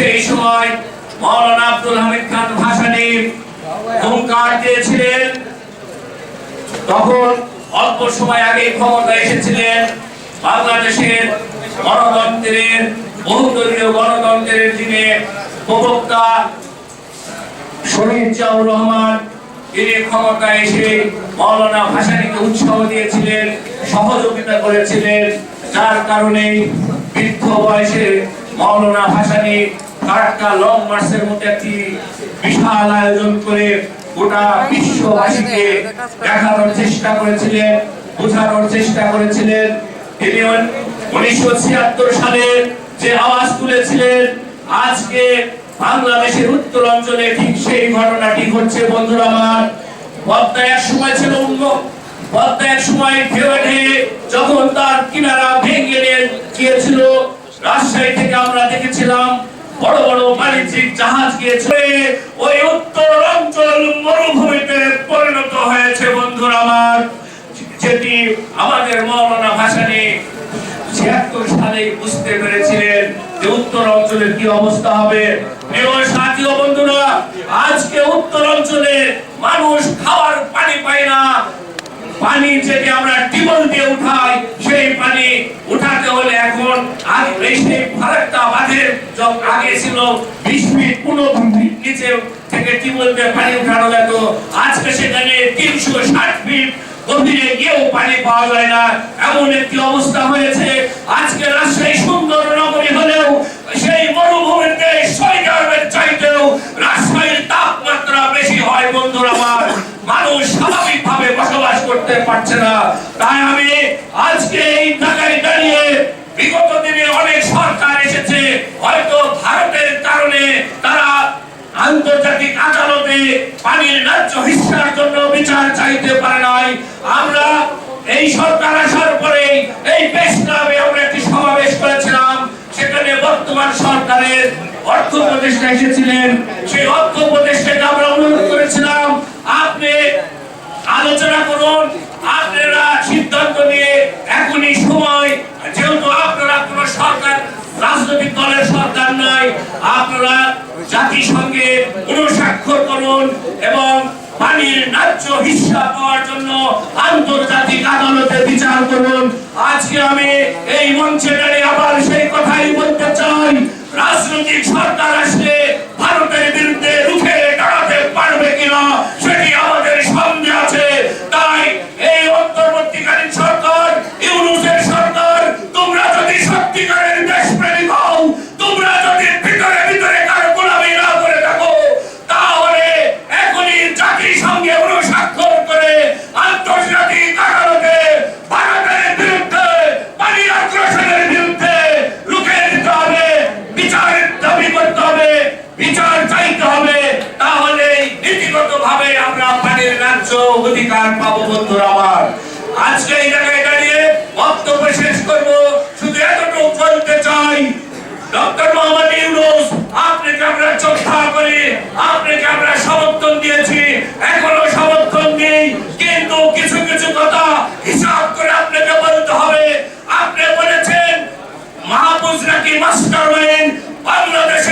সেই সময় মৌলানা আব্দুল হামিদ খান ভাসানী হুঙ্কার দিয়েছিলেন। তখন অল্প সময় আগে ক্ষমতা এসেছিলেন বাংলাদেশের গণতন্ত্রের, বহুদলীয় গণতন্ত্রের যিনি প্রবক্তা শহীদ জিয়াউর রহমান, তিনি ক্ষমতা এসে মৌলানা ভাসানীকে উৎসাহ দিয়েছিলেন, সহযোগিতা করেছিলেন। যার কারণে বৃদ্ধ বয়সে মৌলানা ভাসানী ফারাক্কা লং মার্চের মতো একটি বিশাল আয়োজন করে গোটা বিশ্ববাসীকে দেখানোর চেষ্টা করেছিলেন, বোঝানোর চেষ্টা করেছিলেন। তিনি উনিশশো ছিয়াত্তর সালে যে আওয়াজ তুলেছিলেন, আজকে বাংলাদেশের উত্তর অঞ্চলে ঠিক সেই ঘটনাটি ঘটছে বন্ধুরা আমার। পদ্মা এক সময় ছিল উন্নত পদ্মা এক সময় ঢেউ যখন তার কিনারা ভেঙে নিয়ে গিয়েছিল রাজশাহী থেকে আমরা দেখেছিলাম বড় বড় বাণিজ্যিক জাহাজ গিয়েছে ওই উত্তর অঞ্চল মরুভূমিতে পরিণত হয়েছে, বন্ধুরা আমার। যেটি আমাদের মৌলানা ভাসানী ছিয়াত্তর সালে বুঝতে পেরেছিলেন যে উত্তর অঞ্চলের কি অবস্থা হবে। প্রিয় সাথী বন্ধুরা, আজকে উত্তর অঞ্চলে মানুষ খাওয়ার পানি পায় না। পানি যেটি আমরা টিবল দিয়ে উঠাই, সেই পানি উঠাতে হলে এই সেই ফারাক্কা বাঁধের যখন আগে ছিল বিশ ফিট পনেরো ফিট নিচে থেকে টিবল দিয়ে পানি উঠানো যেত আজকে সেখানে তিনশো ষাট ফিট গভীরে গিয়েও পানি পাওয়া যায় না। এমন একটি অবস্থা হয়েছে। আজকে রাজশাহী সুন্দর নগরী হলেও সেই মরুভূমিতে সৈকারের চাইতেও রাজশাহীর তাপমাত্রা বেশি হয় বন্ধুরা আমার। মানুষ স্বাভাবিকভাবে বসবাস করতে পারছে না। তাই আমি আজকে এই ঢাকায় দাঁড়িয়ে বিগত দিনে অনেক সরকার এসেছে। হয়তো ভারতের কারণে তারা আন্তর্জাতিক আদালতে পানির ন্যায্য হিস্সার জন্য বিচার চাইতে পারে নাই। আমরা এই সরকার আসার পরে এই প্রেস ক্লাবে আমরা একটি সমাবেশ করেছিলাম। সেখানে বর্তমান সরকারের অর্থ উপদেষ্টা এসেছিলেন। সেই অর্থ উপদেষ্টাকে আমরা অনুরোধ করেছিলাম, আপনি আলোচনা করুন। আপনারা সিদ্ধান্ত নিয়ে এখনই সময় যেহেতু আপনারা কোনো সরকার রাজনৈতিক দলের সরকার নাই আপনারা জাতিসংঘে অনুস্বাক্ষর করুন এবং পানির ন্যায্য হিসাব পাওয়ার জন্য আন্তর্জাতিক আদালতে বিচার করুন। আজকে আমি এই মঞ্চে দাঁড়িয়ে আবার সেই কথাই বলতে চাই। রাজনৈতিক সরকার আসলে ভারতের জাতিসংঘে অনুস্বাক্ষর করে আন্তর্জাতিক আদালতে ভারতের বিরুদ্ধে পানি আগ্রাসনের বিরুদ্ধে রুখে দিতে হবে বিচারের দাবি করতে হবে, বিচার চাইতে হবে। তাহলে নীতিগত ভাবে আমরা পানির ন্যায্য অধিকার পাবো বন্ধুরা আমার। আজকে এই জায়গায় দাঁড়িয়ে বক্তব্য শেষ করব। শুধু এতটুকু বলতে চাই, ডক্টর আপনাকে আমরা শ্রদ্ধা করি আপনাকে সমর্থন দিয়েছি। এখনও সমর্থন নেই, কিন্তু কিছু কিছু কথা হিসাব করে আপনাকে বলতে হবে। আপনি বলেছেন মাহবুজ নাকি মাস্টার বাংলাদেশ